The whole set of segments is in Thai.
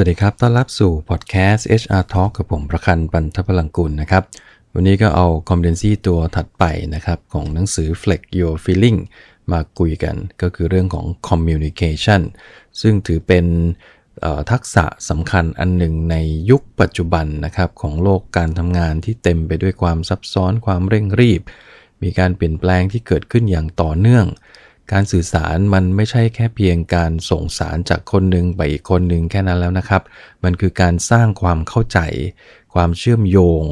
วัสดีครับ ต้อนรับสู่พอดแคสต์ HR Talk กับผมประคันปันทพลังกุลนะครับ วันนี้ก็เอา competency ตัวถัดไปนะครับ ของหนังสือ Flex Your Feeling มาคุยกันก็คือเรื่องของ communication ซึ่งถือเป็นทักษะสำคัญอันหนึ่งในยุคปัจจุบันนะครับของโลกการทำงานที่เต็มไปด้วยความซับซ้อนความเร่งรีบ มีการเปลี่ยนแปลงที่เกิดขึ้นอย่างต่อเนื่อง การสื่อสารมันไม่ใช่แค่เพียงการส่งสารจากคนหนึ่งไปอีกคนหนึ่งแค่นั้นแล้วนะครับ มันคือการสร้างความเข้าใจ ความเชื่อมโยง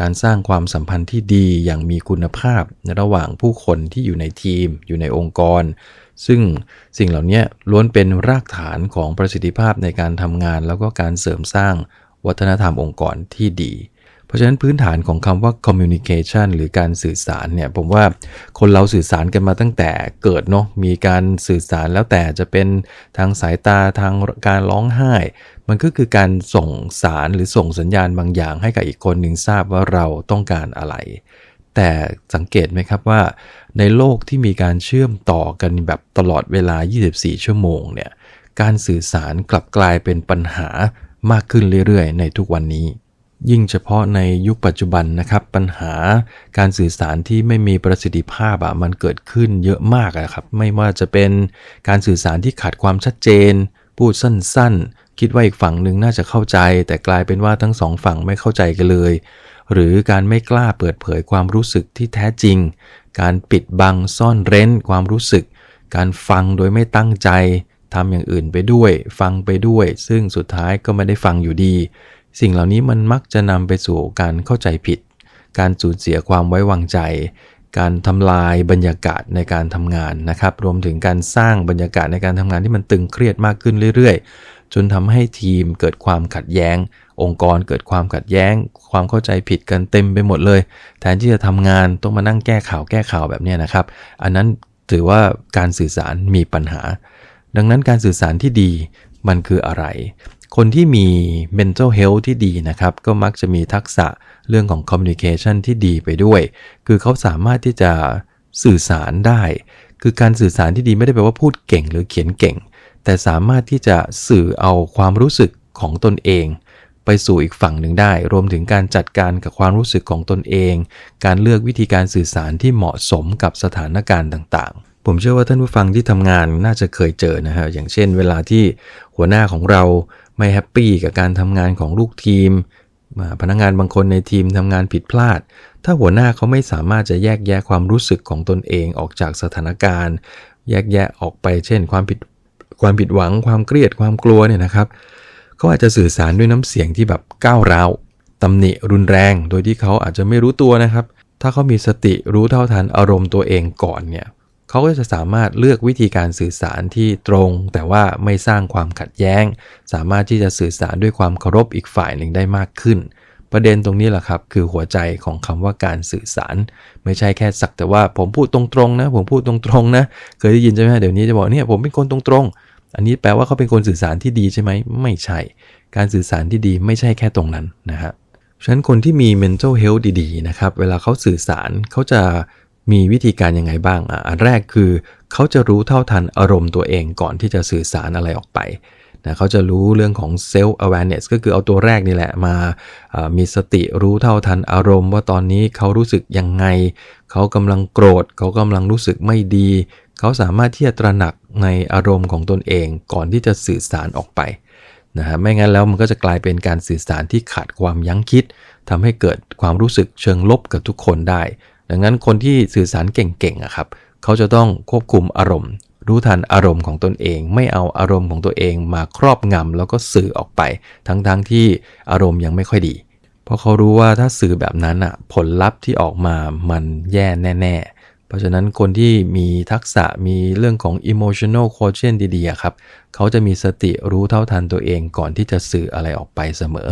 การสร้างความสัมพันธ์ที่ดีอย่างมีคุณภาพระหว่างผู้คนที่อยู่ในทีม อยู่ในองค์กร ซึ่งสิ่งเหล่านี้ล้วนเป็นรากฐานของประสิทธิภาพในการทำงาน แล้วก็การเสริมสร้างวัฒนธรรมองค์กรที่ดี ราะฉะนั้นพื้นฐานของคำว่า communication หรือการสื่อสารเนี่ยผมว่าคนเราสื่อสารกันมาตั้งแต่เกิดเนาะมีการสื่อสารแล้วแต่จะเป็นทางสายตาทางการร้องไห้ มันก็คือการส่งสารหรือส่งสัญญาณบางอย่างให้กับอีกคนหนึ่งทราบว่าเราต้องการอะไร แต่สังเกตไหมครับว่า ในโลกที่มีการเชื่อมต่อกันแบบตลอดเวลา 24 ชั่วโมงเนี่ยการสื่อสารกลับกลายเป็นปัญหามากขึ้นเรื่อยๆ ในทุกวันนี้ ยิ่งเฉพาะในยุคปัจจุบันนะครับปัญหาการสื่อสารที่ไม่มีประสิทธิภาพอะมันเกิดขึ้นเยอะมากนะครับไม่ว่าจะเป็นการสื่อสารที่ขาดความชัดเจน พูดสั้นๆ คิดว่าอีกฝั่งหนึ่งน่าจะเข้าใจ แต่กลายเป็นว่าทั้งสองฝั่งไม่เข้าใจกันเลย หรือการไม่กล้าเปิดเผยความรู้สึกที่แท้จริง การปิดบังซ่อนเร้นความรู้สึก การฟังโดยไม่ตั้งใจทำอย่างอื่นไปด้วย ฟังไปด้วย ซึ่งสุดท้ายก็ไม่ได้ฟังอยู่ดี สิ่งเหล่านี้มันมักจะนำไปสู่การเข้าใจผิด การสูญเสียความไว้วางใจ การทำลายบรรยากาศในการทำงานนะครับ รวมถึงการสร้างบรรยากาศในการทำงานที่มันตึงเครียดมากขึ้นเรื่อยๆ จนทำให้ทีมเกิดความขัดแย้ง องค์กรเกิดความขัดแย้ง ความเข้าใจผิดกันเต็มไปหมดเลย แทนที่จะทำงานต้องมานั่งแก้ข่าวแก้ข่าวแบบนี้นะครับ อันนั้นถือว่าการสื่อสารมีปัญหา ดังนั้นการสื่อสารที่ดีมันคืออะไร คนที่มี mental health ที่ดีนะครับ ก็มักจะมีทักษะเรื่องของ communication ที่ดีไปด้วย คือเขาสามารถที่จะสื่อสารได้ คือการสื่อสารที่ดีไม่ได้แปลว่าพูดเก่งหรือเขียนเก่ง แต่สามารถที่จะสื่อเอาความรู้สึกของตนเอง ไปสู่อีกฝั่งหนึ่งได้ รวมถึงการจัดการกับความรู้สึกของตนเอง การเลือกวิธีการสื่อสารที่เหมาะสมกับสถานการณ์ต่างๆ ผมเชื่อว่าท่านผู้ฟังที่ทำงานน่าจะเคยเจอนะฮะ อย่างเช่น เวลาที่หัวหน้าของเรา ไม่แฮปปี้กับการทำงานของลูกทีม พนักงานบางคนในทีมทำงานผิดพลาด ถ้าหัวหน้าเขาไม่สามารถจะแยกแยะความรู้สึกของตนเองออกจากสถานการณ์ แยกแยะออกไป เช่น ความผิดความผิดหวัง ความเครียดความกลัวเนี่ยนะครับเขาอาจจะสื่อสารด้วยน้ำเสียงที่แบบก้าวร้าวตำหนิรุนแรง โดยที่เขาอาจจะไม่รู้ตัวนะครับ ถ้าเขามีสติรู้เท่าทันอารมณ์ตัวเองก่อนเนี่ย เขาก็จะสามารถเลือกวิธีการสื่อสารที่ตรง แต่ว่าไม่สร้างความขัดแย้ง สามารถที่จะสื่อสารด้วยความเคารพอีกฝ่ายหนึ่งได้มากขึ้น ประเด็นตรงนี้แหละครับ คือหัวใจของคำว่าการสื่อสาร ไม่ใช่แค่สักแต่ว่าผมพูดตรงๆนะ ผมพูดตรงๆนะ เคยได้ยินใช่ไหมเดี๋ยวนี้จะบอกเนี่ยผมเป็นคนตรงๆ อันนี้แปลว่าเขาเป็นคนสื่อสารที่ดีใช่ไหมไม่ใช่ การสื่อสารที่ดีไม่ใช่แค่ตรงนั้นนะครับฉะนั้นคนที่มี mental health ดีๆ นะครับ เวลาเขาสื่อสารเขาจะ มีวิธีการยังไงบ้างอะอันแรกคือเขาจะรู้เท่าทันอารมณ์ตัวเองก่อนที่จะสื่อสารอะไรออกไปนะเขาจะรู้เรื่องของ self awareness ก็คือเอาตัวแรกนี่แหละมามีสติรู้เท่าทันอารมณ์ ว่าตอนนี้เขารู้สึกยังไง เขากำลังโกรธ เขากำลังรู้สึกไม่ดี เขาสามารถที่จะตระหนักในอารมณ์ของตนเองก่อนที่จะสื่อสารออกไปนะฮะไม่งั้นแล้วมันก็จะกลายเป็นการสื่อสารที่ขาดความยั้งคิดทำให้เกิดความรู้สึกเชิงลบกับทุกคนได้ ดังนั้นคนที่สื่อสารเก่งๆอะครับ เขาจะต้องควบคุมอารมณ์ รู้ทันอารมณ์ของตนเอง ไม่เอาอารมณ์ของตัวเองมาครอบงำแล้วก็สื่อออกไป ทั้งๆทที่อารมณ์ยังไม่ค่อยดี เพราะเขารู้ว่าถ้าสื่อแบบนั้นอะผลลัพธ์ที่ออกมามันแย่แน่ๆเพราะฉะนั้นคนที่มีทักษะมีเรื่องของ emotional quotient ดีๆครับ เขาจะมีสติรู้เท่าทันตัวเองก่อนที่จะสื่ออะไรออกไปเสมอ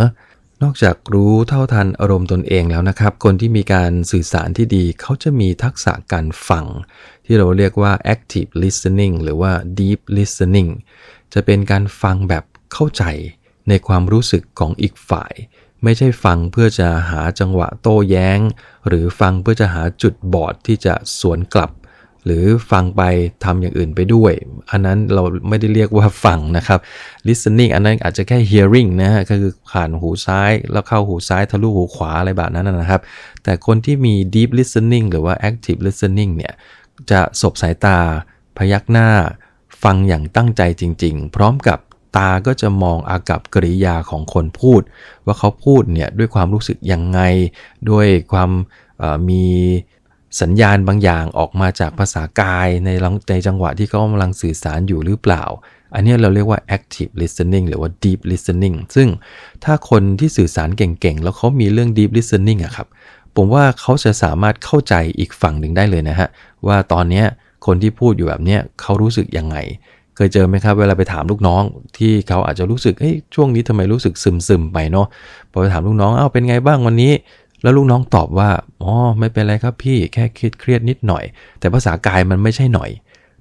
นอกจากรู้เท่าทันอารมณ์ตนเองแล้วนะครับ คนที่มีการสื่อสารที่ดี เขาจะมีทักษะการฟัง ที่เราเรียกว่า active listening หรือว่า deep listening จะเป็นการฟังแบบเข้าใจในความรู้สึกของอีกฝ่าย ไม่ใช่ฟังเพื่อจะหาจังหวะโต้แย้ง หรือฟังเพื่อจะหาจุดบอดที่จะสวนกลับ หรือฟังไปทำอย่างอื่นไปด้วย อันนั้นเราไม่ได้เรียกว่าฟังนะครับ listening อันนั้นอาจจะแค่ hearing นะฮะก็คือผ่านหูซ้าย แล้วเข้าหูซ้ายทะลุหูขวาอะไรแบบนั้นนะครับ แต่คนที่มี deep listening หรือว่า active listening เนี่ยจะสบสายตา พยักหน้า ฟังอย่างตั้งใจจริง ๆ พร้อมกับตาก็จะมองอากับกริยาของคนพูด ว่าเขาพูดเนี่ยด้วยความรู้สึกยังไง ด้วยความมี สัญญาณบางอย่างออกมาจากภาษากายในในจังหวะที่เขากำลังสื่อสารอยู่หรือเปล่า อันนี้เราเรียกว่า active listening หรือว่า deep listening ซึ่งถ้าคนที่สื่อสารเก่งๆ แล้วเขามีเรื่อง deep listening อะครับ ผมว่าเขาจะสามารถเข้าใจอีกฝั่งหนึ่งได้เลยนะฮะ ว่าตอนนี้คนที่พูดอยู่แบบนี้เขารู้สึกยังไง เคยเจอไหมครับ เวลาไปถามลูกน้อง ที่เขาอาจจะรู้สึกเฮ้ยช่วงนี้ทำไมรู้สึกซึมๆไปเนาะพอไปถามลูกน้องเอ้าเป็นไงบ้างวันนี้ แล้วลูกน้องตอบว่า อ๋อ ไม่เป็นไรครับพี่ แค่คิดเครียดนิดหน่อย แต่ภาษากายมันไม่ใช่หน่อย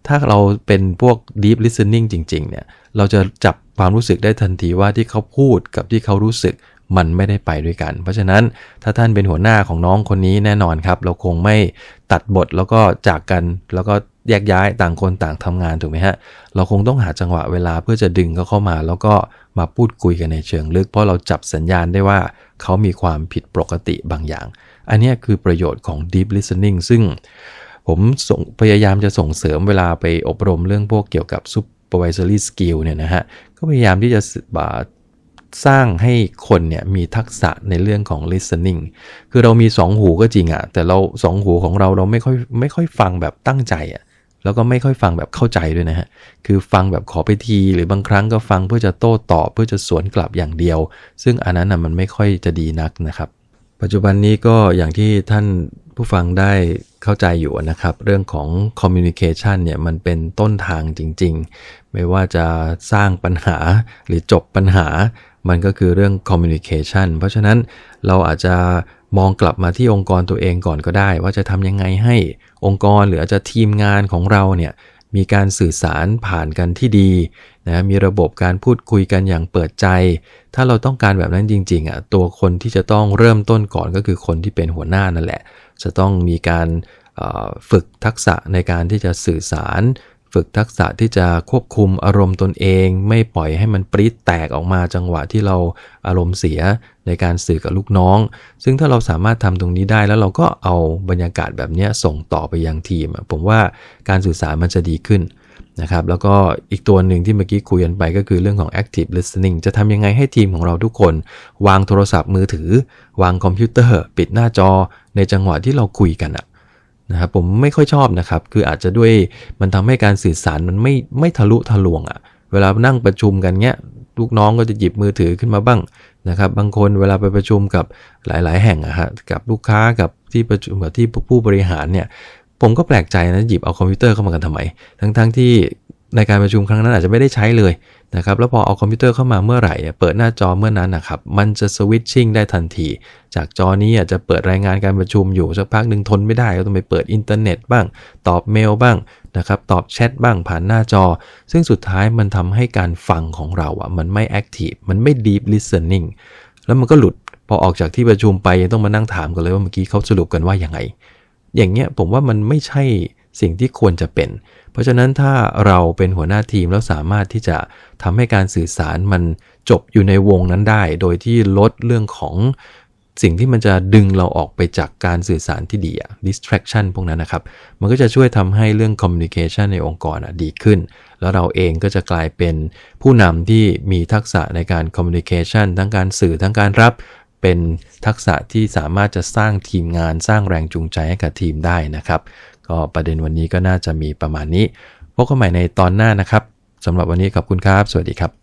ถ้าเราเป็นพวก deep listening จริง ๆ เนี่ย เราจะจับความรู้สึกได้ทันทีว่าที่เขาพูดกับที่เขารู้สึกมันไม่ได้ไปด้วยกัน เพราะฉะนั้นถ้าท่านเป็นหัวหน้าของน้องคนนี้แน่นอนครับ เราคงไม่ตัดบทแล้วก็จากกันแล้วก็ แยกย้ายต่างคนต่างทำงานถูกไหมฮะ เราคงต้องหาจังหวะเวลาเพื่อจะดึงเขาเข้ามา แล้วก็มาพูดคุยกันในเชิงลึก เพราะเราจับสัญญาณได้ว่าเขามีความผิดปกติบางอย่าง อันนี้คือประโยชน์ของ deep listening ซึ่งผมพยายามจะส่งเสริมเวลาไปอบรมเรื่องพวกเกี่ยวกับ supervisory skill เนี่ยนะฮะ ก็พยายามที่จะสร้างให้คนเนี่ยมีทักษะในเรื่องของ listening คือเรามีสองหูก็จริงอะแต่เราสองหูของเราเราไม่ค่อยไม่ค่อยฟังแบบตั้งใจอะ แล้วก็ไม่ค่อยฟังแบบเข้าใจด้วยนะฮะ คือฟังแบบขอไปที หรือบางครั้งก็ฟังเพื่อจะโต้ตอบเพื่อจะสวนกลับอย่างเดียว ซึ่งอันนั้นนะมันไม่ค่อยจะดีนักนะครับ ปัจจุบันนี้ก็อย่างที่ท่านผู้ฟังได้เข้าใจอยู่นะครับ เรื่องของ communication เนี่ยมันเป็นต้นทางจริง ๆ ไม่ว่าจะสร้างปัญหาหรือจบปัญหา มันก็คือเรื่อง communication เพราะฉะนั้นเราอาจจะมองกลับมาที่องค์กรตัวเองก่อนก็ได้ ว่าจะทำยังไงให้ องค์กรหรืออาจจะทีมงานของเราเนี่ยมีการสื่อสารผ่านกันที่ดีนะมีระบบการพูดคุยกันอย่างเปิดใจ ถ้าเราต้องการแบบนั้นจริงๆอะตัวคนที่จะต้องเริ่มต้นก่อนก็คือคนที่เป็นหัวหน้านั่นแหละ จะต้องมีการฝึกทักษะในการที่จะสื่อสาร ฝึกทักษะที่จะควบคุมอารมณ์ตนเอง ไม่ปล่อยให้มันปริ้ดแตกออกมาจังหวะที่เราอารมณ์เสียในการสื่อกับลูกน้อง ซึ่งถ้าเราสามารถทำตรงนี้ได้แล้วเราก็เอาบรรยากาศแบบนี้ส่งต่อไปยังทีม ผมว่าการสื่อสารมันจะดีขึ้นนะครับแล้วก็อีกตัวหนึ่งที่เมื่อกี้คุยกันไปก็คือเรื่องของ active listening จะทำยังไงให้ทีมของเราทุกคน วางโทรศัพท์มือถือ วางคอมพิวเตอร์ ปิดหน้าจอในจังหวะที่เราคุยกันอะ นะครับผมไม่ค่อยชอบนะครับ คืออาจจะด้วยมันทำให้การสื่อสารมันไม่ไม่ทะลุทะลวงอะ่ะ เวลานั่งประชุมกันเนี้ยลูกน้องก็จะหยิบมือถือขึ้นมาบ้างนะครับ บางคนเวลาไปประชุมกับหลาย ๆ แห่งอะฮะกับลูกค้ากับที่ประชุมกับที่ผู้บริหารเนี่ยผมก็แปลกใจนะหยิบเอาคอมพิวเตอร์เข้ามากันทำไม ทั้งๆทที่ ในการประชุมครั้งนั้นอาจจะไม่ได้ใช้เลยนะครับแล้วพอเอาคอมพิวเตอร์เข้ามาเมื่อไหร่เปิดหน้าจอเมื่อนั้นนะครับมันจะสวิตชิ่งได้ทันที จากจอนี้อาจจะเปิดรายงานการประชุมอยู่สักพักหนึ่งทนไม่ได้ก็ต้องไปเปิดอินเทอร์เน็ตบ้าง ตอบเมลบ้างนะครับตอบแชทบ้างผ่านหน้าจอ ซึ่งสุดท้ายมันทำให้การฟังของเราอะมันไม่แอคทีฟมันไม่ deep listening แล้วมันก็หลุดพอออกจากที่ประชุมไปยังต้องมานั่งถามกันเลยว่าเมื่อกี้เขาสรุปกันว่าอย่างไง อย่างเงี้ยผมว่ามันไม่ใช่ สิ่งที่ควรจะเป็น เพราะฉะนั้นถ้าเราเป็นหัวหน้าทีมแล้วสามารถที่จะทำให้การสื่อสารมันจบอยู่ในวงนั้นได้ โดยที่ลดเรื่องของสิ่งที่มันจะดึงเราออกไปจากการสื่อสารที่ดีอะ distraction พวกนั้นนะครับ มันก็จะช่วยทำให้เรื่อง communication ในองค์กรดีขึ้น แล้วเราเองก็จะกลายเป็นผู้นำที่มีทักษะในการ communication ทั้งการสื่อทั้งการรับ เป็นทักษะที่สามารถจะสร้างทีมงานสร้างแรงจูงใจให้กับทีมได้นะครับ ก็ประเด็นวันนี้ก็น่าจะมีประมาณนี้ พบกันใหม่ในตอนหน้านะครับสำหรับวันนี้ขอบคุณครับ สวัสดีครับ